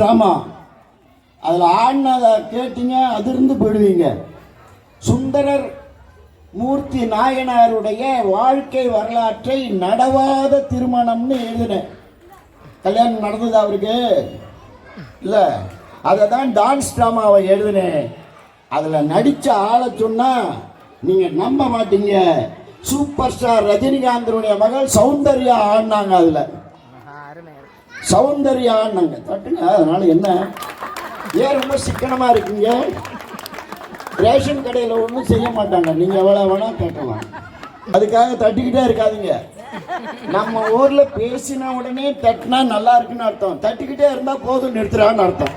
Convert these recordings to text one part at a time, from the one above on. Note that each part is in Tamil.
ட்ராமா அதில் ஆடினதை கேட்டீங்க அதிர்ந்து போயிடுவீங்க. சுந்தரர் மூர்த்தி நாயனாருடைய வாழ்க்கை வரலாற்றை நடவாத திருமணம்னு எழுதினேன். கல்யாணம் நடந்தது அவருக்கு? இல்லை. அதை தான் டான்ஸ் ட்ராமாவை எழுதினேன். அதில் நடித்த ஆளை சொன்னால் நீங்கள் நம்ப மாட்டீங்க. சூப்பர் ஸ்டார் ரஜினிகாந்தனுடைய மகள் சௌந்தர்யா ஆடினாங்க அதில். சௌந்தர்யான்னாங்க தட்டுங்க அதனால என்ன? ஏன் ரொம்ப சிக்கனமாக இருக்கீங்க? ரேஷன் கடையில் ஒன்றும் செய்ய மாட்டாங்க. நீங்கள் எவ்வளோ வேணால் கேட்கலாம் அதுக்காக தட்டிக்கிட்டே இருக்காதுங்க. நம்ம ஊரில் பேசின உடனே தட்டினா நல்லா இருக்குன்னு அர்த்தம். தட்டிக்கிட்டே இருந்தால் போதும் நிறுத்துறான்னு அர்த்தம்.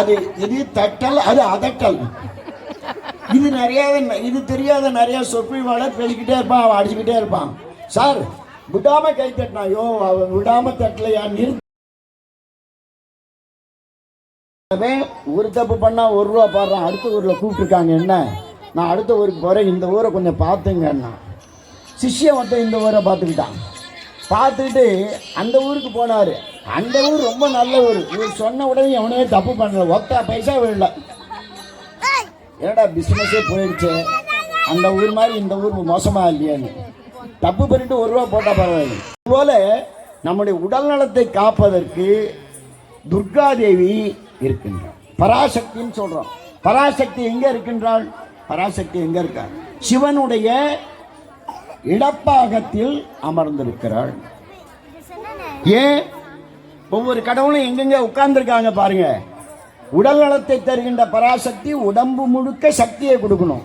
அது இது தட்டல் அது அதட்டல். இது நிறைய இது தெரியாத நிறைய சொற்பொழிவாளர் பேசிக்கிட்டே இருப்பான் அவன் அடிச்சுக்கிட்டே இருப்பான். சார் விடாம கை தட்டினா அவன் விடாம தட்டலையா? நிறுத்த. ஒரு தப்பு பண்ணா ஒரு ரூபா பாடுறான். அடுத்த ஊரில் கூப்பிட்டுருக்காங்க என்ன? நான் அடுத்த ஊருக்கு போகிறேன் இந்த ஊரை கொஞ்சம் பார்த்துங்கன்னா சிஷ்யன் மட்டும் இந்த ஊரை பார்த்துக்கிட்டான். பார்த்துக்கிட்டு அந்த ஊருக்கு போனார். அந்த ஊர் ரொம்ப நல்ல ஊர். இவர் சொன்ன உடனே எவனே தப்பு பண்ணல. ஒத்த பைசா விடல. ஏடா பிஸ்னஸே போயிடுச்சு? அந்த ஊர் மாதிரி இந்த ஊர் மோசமா இல்லையான்னு. தப்பு பண்ணிட்டு ஒரு ரூபா போட்டால் பரவாயில்லை. அதுபோல் நம்முடைய உடல் நலத்தை காப்பதற்கு துர்காதேவி இருக்கின்றாள் பராசக்தின்னு சொல்கிறோம் பராசக்தி எங்கே இருக்கின்றாள்? பராசக்தி எங்கே இருக்கார்? சிவனுடைய இடப்பாகத்தில் அமர்ந்திருக்கிறாள். ஏன்? ஒவ்வொரு கடவுளும் எங்கெங்கே உட்கார்ந்துருக்காங்க பாருங்க. உடல் நலத்தை தருகின்ற பராசக்தி உடம்பு முழுக்க சக்தியை கொடுக்கணும்.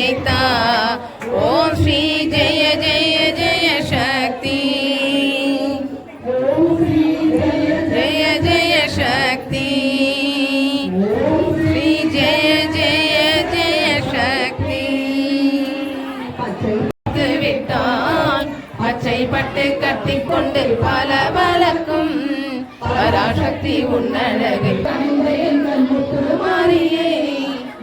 பல பலக்கும் பராசக்தி உன்னழகை கண்ட எங்கள் முத்துமாரியே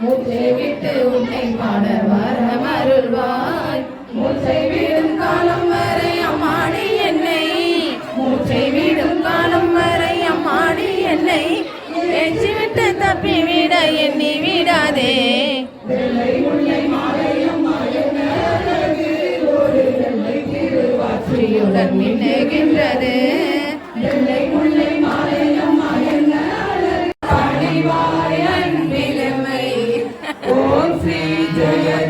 மூச்சை விட்டு உன்னை பாட வர மருள்வாய். மூச்சை விடும் காலம் வரை அம்மாடி என்னை மூச்சை விடும் காலம் வரை அம்மாடி என்னை. எஞ்சி விட்டு தப்பி விட எண்ணி விடாதே. உன்னை மாலை அம்மா என்ன ஒரு வெள்ளை जय